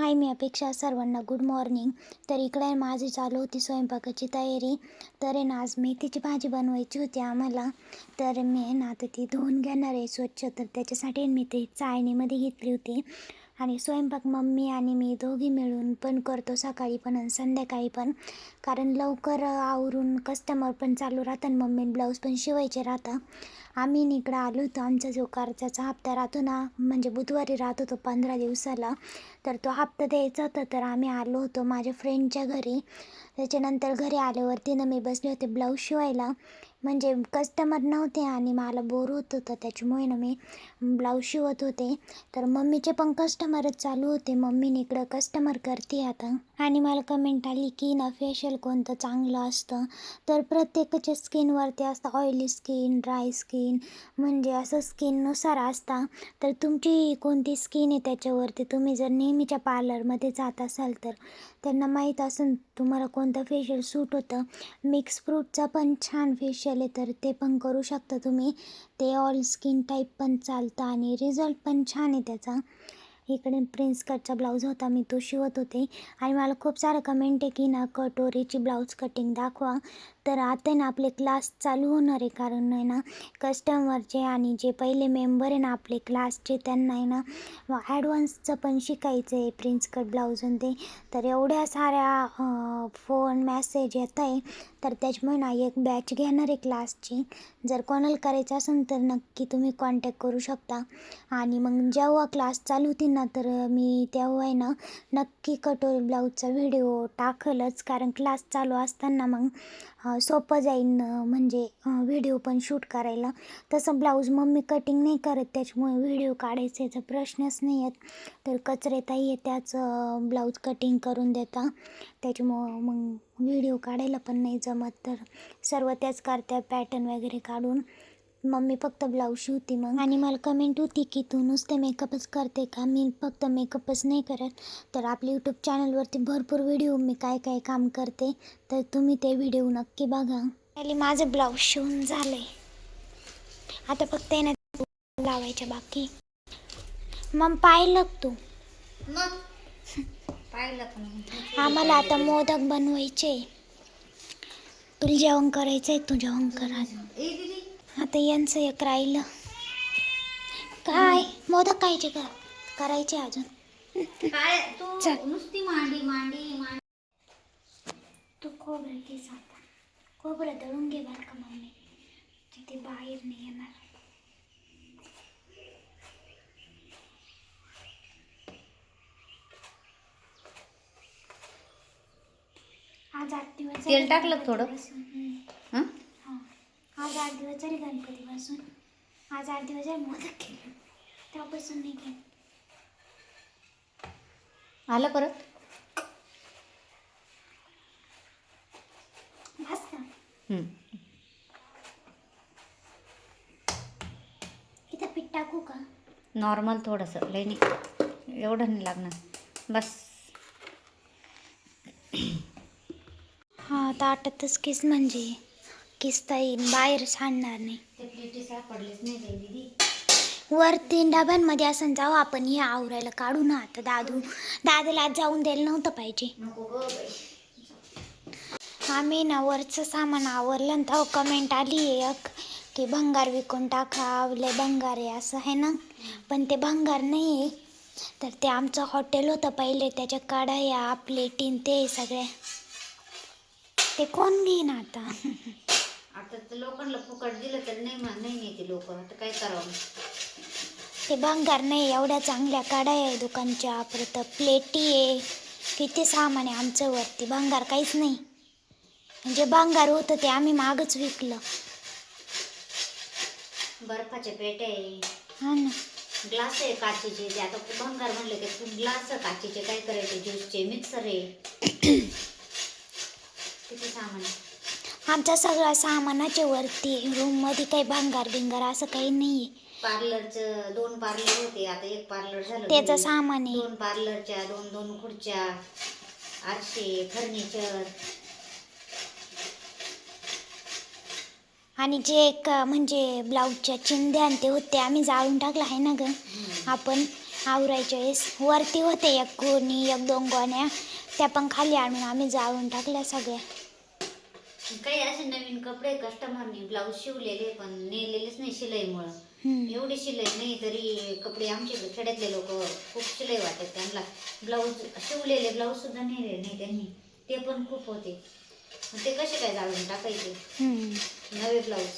हाय मी अपेक्षा सर्वांना good morning तर इकडे माझी चालू होती स्वयंपाकाची तयारी. तर आहे ना आज मेथीची भाजी बनवायची होती आम्हाला. तर मी ना आता ती धुवून घेणार आहे स्वच्छ. तर त्याच्यासाठी मी ते चाळणीमध्ये घेतली होती. आणि स्वयंपाक मम्मी आणि मी दोघी मिळून पण करतो सकाळी पण आणि संध्याकाळी पण. कारण लवकर आवरून कस्टमर पण चालू राहतात आणि मम्मी ब्लाऊज पण शिवायचे राहतं आम्ही इकडं आलो होतो आमचा जो कर्जाचा हप्ता राहतो ना म्हणजे बुधवारी राहतो तो पंधरा दिवसाला तर तो हप्ता द्यायचा होता तर आम्ही आलो होतो माझ्या फ्रेंडच्या घरी. त्याच्यानंतर घरी आल्यावरती ना मी बसले होते ब्लाऊज शिवायला. म्हणजे कस्टमर नव्हते आणि मला बोर होत होतं. त्याच्यामुळे ना मी ब्लाऊज शिवत होते. तर मम्मीचे पण कस्टमरच चालू होते. मम्मीने इकडं कस्टमर करते आता. आणि मला कमेंट आली की ना फेशियल कोणतं चांगलं असतं? तर प्रत्येकाच्या स्किनवरती असतं ऑइली स्किन ड्राय स्किन म्हणजे असं स्किननुसार असतं. तर तुमची कोणती स्किन आहे त्याच्यावरती तुम्ही जर नेहमीच्या पार्लरमध्ये जात असाल तर त्यांना माहीत असेल तुम्हाला कोणतं फेशियल सूट होतं? मिक्स फ्रूटचा पण छान फेशियल आहे तर ते पण करू शकता तुम्ही. ते ऑल स्किन टाईप पण चालतं आणि रिझल्ट पण छान आहे त्याचा. इकडे प्रिन्स कटचा ब्लाऊज होता मी तो शिवत होते. आणि मला खूप सारं कमेंट आहे की ना कटोरीची ब्लाऊज कटिंग दाखवा. तर आता आहे ना आपले क्लास चालू होणार आहे. कारण आहे ना कस्टमरचे आणि जे पहिले मेंबर आहे ना आपले क्लासचे त्यांना आहे ना ॲडव्हान्सचं पण शिकायचं आहे. प्रिन्स कट ब्लाऊज आणि ते. तर एवढ्या साऱ्या फोन मॅसेज येत आहे. तर त्याच्यामुळे ना एक बॅच घेणार आहे क्लासची जर कोणाला करायचं असेल तर नक्की तुम्ही कॉन्टॅक्ट करू शकता. आणि मग जेव्हा क्लास चालू होतील ना तर मी तेव्हा आहे ना नक्की कटोरी ब्लाऊजचा व्हिडिओ टाकलच. कारण क्लास चालू असताना मग सोपं जाईल म्हणजे व्हिडिओ पण शूट करायला. तसं ब्लाऊज मम्मी कटिंग नाही करत त्याच्यामुळे व्हिडिओ काढायचा याचा प्रश्नच नाही येत. तर कचरेताही येत्याच आहे त्याच ब्लाऊज कटिंग करून देता. त्याच्यामुळं मग व्हिडिओ काढायला पण नाही जमत. तर सर्व त्याच करत्या पॅटर्न वगैरे काढून. मम्मी फक्त ब्लाऊज शिवते मग. आणि मला कमेंट होती की तू नुसते मेकअपच करते का? मी फक्त मेकअपच नाही करत. तर आपल्या यूट्यूब चॅनलवरती भरपूर व्हिडिओ मी काय काय काम करते तर तुम्ही ते व्हिडिओ नक्की बघा. पहिले माझं ब्लाऊज शिवून झालं आहे आता फक्त ना लावायच्या बाकी. मग? पाहिलं तू आम्हाला आता मोदक बनवायचे. तुला जेवण करायचं आहे तू जेवण करा. आता यांचं एक राहिलं. काय? मोदक खायचे का करायचे अजून? काय? तू. नुसती मांडी मांडी मांडी. तू खोबरं घे आता. खोबरं दळून घे बरं का मम्मी. तिथे बाहेर नाही येणार. आज आठ दिवस तेल टाकलं थोडं? गणपतीपासून. हम्म. हं? हा आज आठ दिवस झाले गणपतीपासून. आज आठ दिवस झाले मोदक केलं. तेव्हापासून नाही केलं. आलं परत? बस का. इथं पीठ टाकू का? नॉर्मल थोडंसं. नाही. एवढं नाही लागणार. बस. हा ताटातच किस म्हणजे. किसता येईल बाहेर सांडणार नाही. ते प्लेटी सापडलेच नाही बाई दीदी. वरती डब्यांमध्ये असं जाऊ आपण हे आवरायला काढू ना. आता दादू दादाला आज जाऊन द्यायला नव्हतं पाहिजे. नको ग बाई. आम्ही ना वरचं सामान आवरलं आणि तेव्हा कमेंट आली आहे एक की भंगार विकून टाका लय भंगार आहे असं आहे ना. पण ते भंगार नाही आहे. तर ते आमचं हॉटेल होतं पहिले त्याच्या कढाया प्लेटीन ते सगळे ते कोण घेईन आता? आता तर लोकांना फुकट दिलं तर नाही मा- नाही नेते लोक. आता काय करावं? ते भंगार नाही एवढ्या चांगल्या कढाया आहे दुकानच्या. परत प्लेटी आहे. किती सामान आहे आमचं वरती भंगार काहीच नाही. म्हणजे भंगार होतं ते आम्ही मागच विकलं. बर्फाचे पेटे आहे. हा ना. ग्लास आहे काचेचे. ते आता भंगार म्हणले ते ग्लास काचेचे काय करायचे? ज्यूसचे मिक्सर आहे. किती सामान आहे. आमच्या सगळ्या सामानाच्या वरती रूममध्ये काही भंगार बिंगार असं काही नाही पार्लरचं दोन पार्लर होते आता एक पार्लर झालं त्याचं. सामान आहे. दोन पार्लरच्या दोन दोन खुर्च्या आरशे फर्निचर आणि जे एक म्हणजे ब्लाऊजच्या चिंध्या आणि ते होते आम्ही जाळून टाकलं आहे ना ग? आपण आवरायच्या वेळेस. वरती होते एक कोणी एक दोन गोण्या त्या पण खाली आणून आम्ही जाळून टाकल्या सगळ्या. काही असे नवीन कपडे कस्टमरनी ब्लाऊज शिवलेले पण नेलेलेच नाही शिलाईमुळं. एवढी शिलाई नाही तरी कपडे आमचे खेड्यातले लोक खूप शिलाई वाटत त्यांना. ब्लाऊज शिवलेले ब्लाऊज सुद्धा नेले नाही त्यांनी. ते पण खूप होते. ते कसे काय जाळून टाकायचे. नवे ब्लाऊज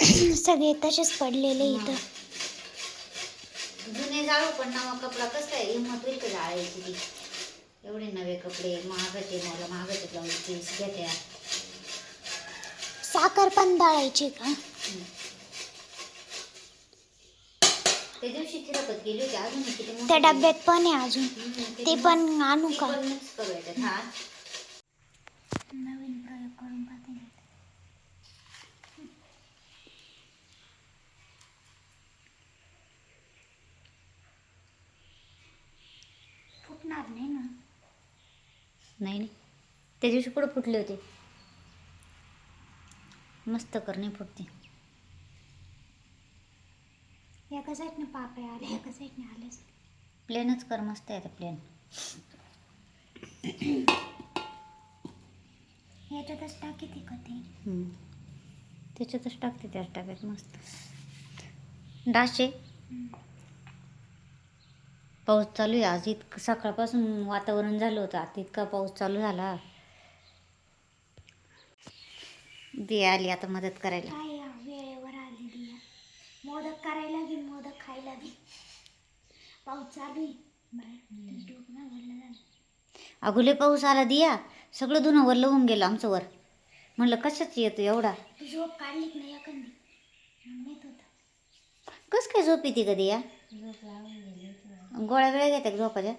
सगळे तसेच पडलेले इथं. जुने जाळू पण नवा कपडा कसं काय हिंमत होईल का जाळायची ती? एवढे नवे कपडे महागाचे मला महागाचे ब्लाऊज पीस घेत्या. साखर पण दळायची. का त्या दिवशी गेली होती अजून किती मोठी त्या डब्यात पण आहे अजून. हम्म, ते पण आणू ती का? पण mix हा. नवीन प्रयोग करून पाहते फुटणार नाही ना. नाही नाही. त्या दिवशी कुठं फुटले होते. मस्त कर नाही फुटते एका साईडने पापे आले एका साईडने आलेच प्लेनच कर मस्त आहे प्लेन याच्यातच टाकी ती कधी त्याच्यातच टाकते त्याच टाकायत मस्त. डाशे पाऊस चालू आहे आज इतकं सकाळपासून वातावरण झालं होतं आता इतका पाऊस चालू झाला. दे आली आता मदत करायला. काय या वेळेवर आली दिया मोदक करायला बी मोदक खायला बी पाऊस चालू आहे. बाहेर डोकं भरलं झालं. अगोले पाऊस आला दिया. सगळं धुणं वरलं होऊन गेलं आमचं वर. म्हणलं कशाच येतो एवढा? तू झोप काढलीच नाही एखादी? होता. कस काय झोप येते कधी या गोळ्या वेळा घेतात झोपाच्या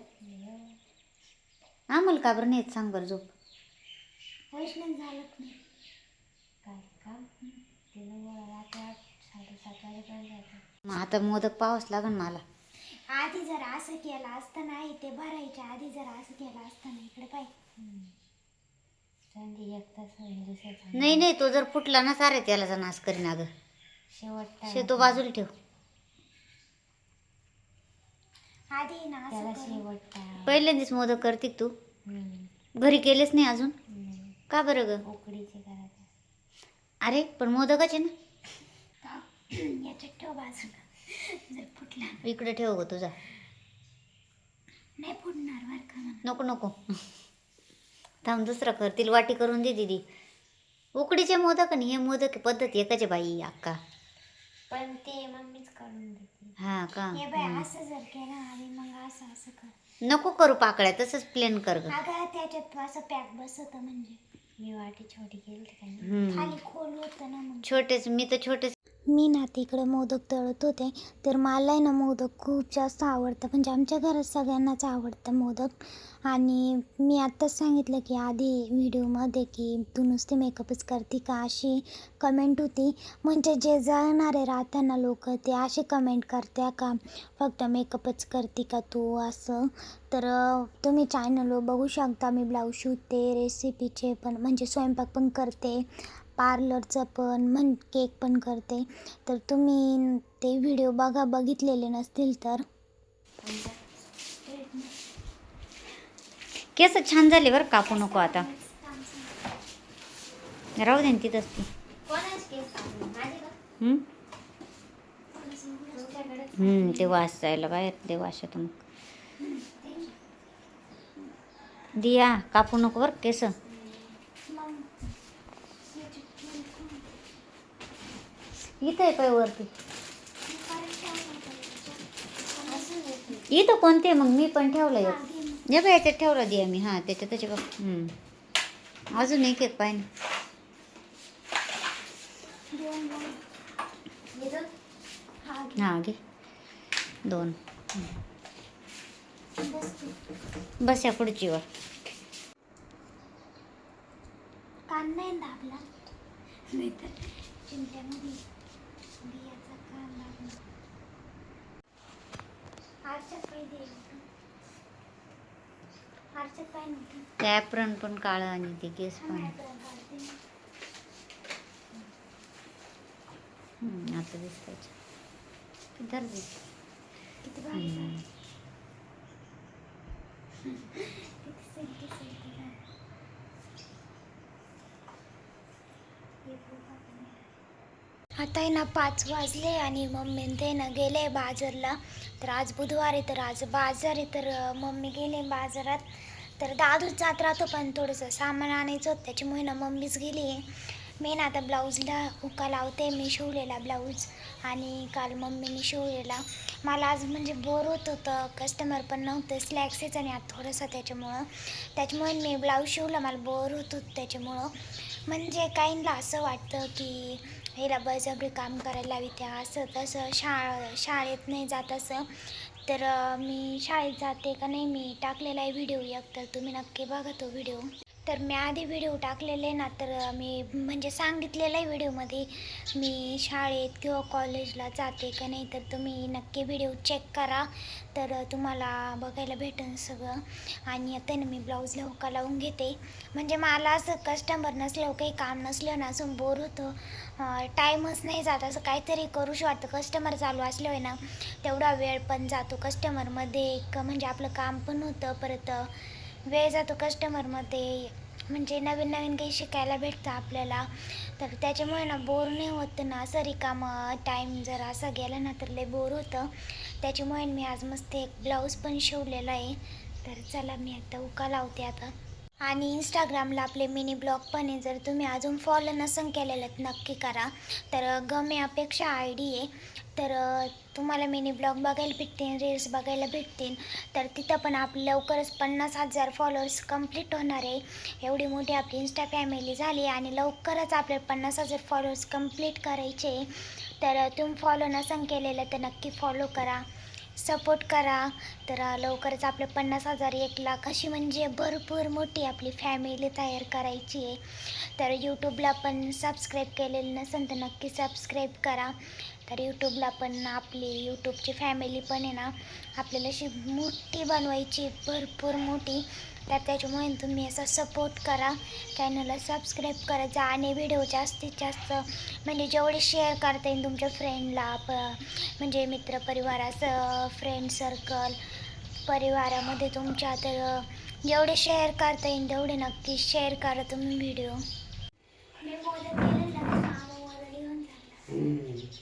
आम्हाला का बरं नाही येत सांग बरं झोप? वैष्णव झालं नाही. मग आता मोदक पाहावंच लागन मला. आधी जर असं केलं असतं नाही ते भरायच्या आधी जर असं केलं असतं ना इकडे पाय. नाही नाही तो जर फुटला ना सारे त्याला नाश करीन अगं. शेवट शे तो बाजूला ठेव. आधी ना असं करू. पहिल्यांदाच मोदक करते का तू? घरी केलेच नाही अजून? का बरं ग? अरे पण मोदकच आहे ना. याच्यात ठेव बाजूला. जर फुटला. इकडे ठेव ग तुझा. नाही फुटणार बरं का म्हणा नको नको. थांब दुसरं कर तिला वाटी करून दे दिदी. उकडीचे मोदक आणि हे मोदक पद्धत एकच बाई अक्का. पण ते मम्मीच काढून देते. हा का? हे बाय असं जर केलं आणि मग असं असं कर. नको करू पाकळ्या तसंच प्लेन कर ग. अगं त्याच्यात असं पॅक बसत म्हणजे. मी वाटी छोटी केली हम्म. खाली खोल होतं ना मग छोटेच मी तर छोटेच मी ना तिकडं मोदक तळत होते. तर मला आहे ना मोदक खूप जास्त आवडतं. म्हणजे आमच्या घरात सगळ्यांनाच आवडतं मोदक. आणि मी आत्ताच सांगितलं की आधी व्हिडिओमध्ये की तू नुसते मेकअपच करते का अशी कमेंट होती. म्हणजे जे जाणारे राहताना लोक ते असे कमेंट करत्या का फक्त मेकअपच करते का तू? असं. तर तुम्ही चॅनलवर बघू शकता मी ब्लाऊज शिवते रेसिपीचे पण म्हणजे स्वयंपाक पण करते. पार्लरचं पण म्हण केक पण करते. तर तुम्ही ते व्हिडिओ बघा बघितलेले नसतील तर. केस छान झाले बरं कापू नको आता. राहू दे तिथंच ती. ते वास जायला बाहेर ते वाशातून दिया कापू नको बरं केस. इथं आहे काय वरती? इथं कोणते मग मी पण ठेवलं एक हे बघ याच्यात ठेवलं दिया मी. हां त्याच्यातच बघ. हम्म. अजून एक एक पाय ना हां घे. दोन. बस या खुर्चीवर. कांदा आहे दाबला? नाहीतर चिमट्यामध्ये. ॲप्रन पण काळं आणि ते केस पण. हम्म, आता दिसतंय धर दे किती भारी झालं. किती silky silky झालं. हे बघ आपण. आता आहे ना पाच वाजले आणि मम्मी ते ना गेले बाजारला. तर आज बुधवार आहे तर आज बाजार आहे तर मम्मी गेले बाजारात. तर दादूच जात राहतो पण थोडंसं सामान आणायचं होतं त्याच्यामुळे ना मम्मीच गेली. आहे मी ना आता ब्लाऊजला हुका लावते मी शिवलेला ब्लाऊज आणि काल मम्मीने शिवलेला. मला आज म्हणजे बोर होत होतं कस्टमर पण नव्हतं स्लॅक्सेच आणि आज थोडंसं त्याच्यामुळं. त्याच्यामुळे मी ब्लाऊज शिवला मला बोर होत होतं त्याच्यामुळं. म्हणजे काहींना असं वाटतं की हिला बळजबरी काम करायला लावी त्या असं तसं. शाळा शाळेत नाही जात असं. तर मी शाळेत जाते का नाही मी टाकलेला आहे व्हिडिओ एक तर तुम्ही नक्की बघा तो व्हिडिओ तर मी आधी व्हिडिओ टाकलेले ना तर मी म्हणजे सांगितलेलं आहे व्हिडिओमध्ये मी शाळेत किंवा कॉलेजला जाते का नाही तर तुम्ही नक्की व्हिडिओ चेक करा. तर तुम्हाला बघायला भेटेल सगळं. आणि आता ना मी ब्लाऊजला हुका लावून घेते. म्हणजे मला असं कस्टमर नसल्यावर काही काम नसलं ना असं बोर होतं. टाईमच नाही जात. असं काहीतरी करूशी वाटतं. कस्टमर चालू असल्यावर ना तेवढा वेळ पण जातो. कस्टमरमध्ये एक म्हणजे आपलं काम पण होतं. परत वेळ जातो कस्टमरमध्ये म्हणजे नवीन नवीन काही शिकायला भेटतं आपल्याला. तर त्याच्यामुळे ना बोर नाही होत ना. असं रिकामं टाईम जर असा गेला ना तर लय बोर होतं. त्याच्यामुळे मी आज मस्त एक ब्लाऊज पण शिवलेला आहे. तर चला मी आता उका लावते आता. आणि इंस्टाग्रामला आपले मिनी ब्लॉग पण आहे. जर तुम्ही अजून फॉलो नसन केलेलं नक्की करा. तर गम गमे अपेक्षा आय डी आहे. तर तुम्हाला मिनी ब्लॉग बघायला भेटतील रील्स बघायला भेटतील तर तिथं पण आपलं लवकरच पन्नास हजार फॉलोअर्स कंप्लीट होणार आहे. एवढी मोठी आपली इन्स्टा फॅमिली झाली आणि लवकरच आपले पन्नास हजार फॉलोअर्स कंप्लीट करायचे. तर तुम्ही फॉलो नसन केलेलं तर नक्की फॉलो करा. सपोर्ट करा. तर लवकरच आपले पन्नास हजार एक लाख अशी म्हणजे भरपूर मोठी आपली फॅमिली तयार करायची आहे. तर यूट्यूबला पण सबस्क्राईब केलेलं नसेल तर नक्की सबस्क्राईब करा. तर यूट्यूबला पण आपली यूट्यूबची फॅमिली पण आहे ना आपल्याला अशी मोठी बनवायची भरपूर मोठी. तर त्याच्यामुळे तुम्ही असा सपोर्ट करा चॅनलला सबस्क्राईब करायचा आणि व्हिडिओ जास्तीत जास्त म्हणजे जेवढे शेअर करता येईल तुमच्या फ्रेंडला प म्हणजे मित्रपरिवाराचं फ्रेंड सर्कल परिवारामध्ये तुमच्या तर जेवढे शेअर करता येईल तेवढे नक्की शेअर करा तुम्ही व्हिडिओ मी मोदक केलं लगेच मामा मोदक घेऊन चालला.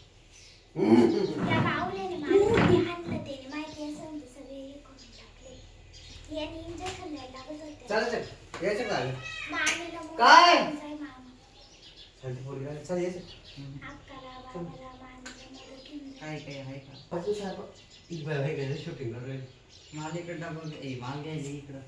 त्या बाहुल्याने मला किती हाणलं त्याने माहिती असेल तर सगळे हे करून टाकले याने इंजेक्शन द्यायला लागत होते चल चल यायचं का आलं मामीला मोदक काय? घेऊन जाय मामा चालते पोरी काय चल यायचं अक्काला बाबाला मामीला मोदक घेऊन जाय काय काय आहे का पाचू साहेब इथं बाय काय शूटिंग करू माझ्याकडे टाकून ए माल घ्यायला इकडं